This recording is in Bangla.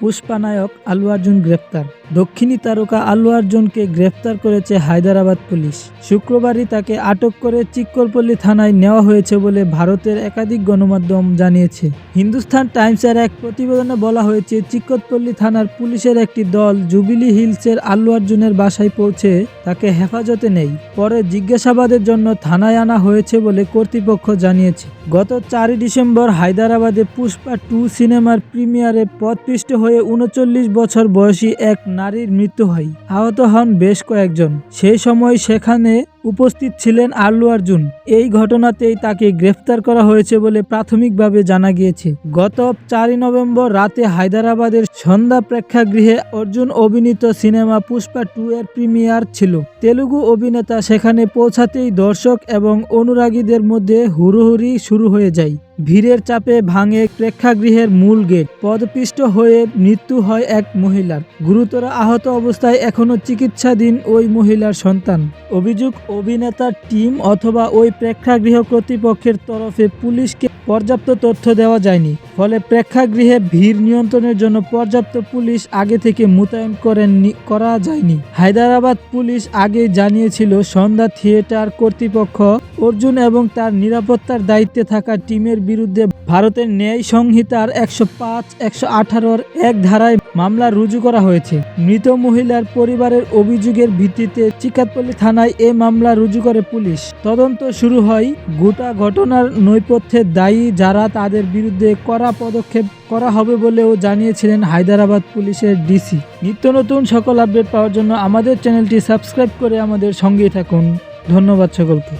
পুষ্পানায়ক আলু অর্জুন গ্রেপ্তার। দক্ষিণী তারকা আলু অর্জুনকে গ্রেপ্তার করেছে হায়দরাবাদ পুলিশ। শুক্রবারই তাকে আটক করে চিক্করপল্লী থানায় নেওয়া হয়েছে বলে ভারতের একাধিক গণমাধ্যম জানিয়েছে। হিন্দুস্তান টাইমসের এক প্রতিবেদনে বলা হয়েছে চিক্কতপল্লী থানার পুলিশের একটি দল জুবিলি হিলসের আল্লু অর্জুনের বাসায় পৌঁছে তাকে হেফাজতে নেই। পরে জিজ্ঞাসাবাদের জন্য থানায় আনা হয়েছে বলে কর্তৃপক্ষ জানিয়েছে। গত চারই ডিসেম্বর হায়দরাবাদে পুষ্পা টু সিনেমার প্রিমিয়ারে পথপৃষ্ঠ হয়ে উনচল্লিশ বছর বয়সী এক নারীর মৃত্যু হয়। আহত হন বেশ কয়েকজন। সেই সময় সেখানে উপস্থিত ছিলেন আল্লু অর্জুন। এই ঘটনাতেই তাকে গ্রেফতার করা হয়েছে বলে প্রাথমিকভাবে জানা গিয়েছে। গত চারই নভেম্বর রাতে হায়দরাবাদের সন্ধ্যা প্রেক্ষাগৃহে অর্জুন অভিনীত সিনেমা পুষ্পা টু এর প্রিমিয়ার ছিল। তেলুগু অভিনেতা সেখানে পৌঁছাতেই দর্শক এবং অনুরাগীদের মধ্যে হুড়োহুড়ি শুরু হয়ে যায়। ভিড়ের চাপে ভাঙে প্রেক্ষাগৃহের মূল গেট। পদপিষ্ট হয়ে মৃত্যু হয় এক মহিলার। গুরুতর আহত অবস্থায় এখনও চিকিৎসাধীন ওই মহিলার সন্তান। অভিযোগ অভিনেতার টিম অথবা ওই প্রেক্ষাগৃহ কর্তৃপক্ষের তরফে পুলিশকে পর্যাপ্ত তথ্য দেওয়া যায়নি। ফলে প্রেক্ষাগৃহে ভিড় নিয়ন্ত্রণের জন্য পর্যাপ্ত পুলিশ আগে থেকে মোতায়েন করেননি, করা যায়নি। হায়দরাবাদ পুলিশ আগেই জানিয়েছিল, সন্ধ্যা থিয়েটার কর্তৃপক্ষ অর্জুন এবং তার নিরাপত্তার দায়িত্বে থাকা টিমের বিরুদ্ধে ভারতের ন্যায় সংহিতার একশো পাঁচ, একশো আঠারোর এক ধারায় মামলা রুজু করা হয়েছে। মৃত মহিলার পরিবারের অভিযোগের ভিত্তিতে চিকাতপল্লী থানায় এ মামলা রুজু করে পুলিশ। তদন্ত শুরু হয় গোটা ঘটনার নৈপথ্যে দায়ী যারা তাদের বিরুদ্ধে কড়া পদক্ষেপ করা হবে বলেও জানিয়েছিলেন হায়দরাবাদ পুলিশের ডিসি। নিত্য নতুন সকল আপডেট পাওয়ার জন্য আমাদের চ্যানেলটি সাবস্ক্রাইব করে আমাদের সঙ্গেই থাকুন। ধন্যবাদ সকলকে।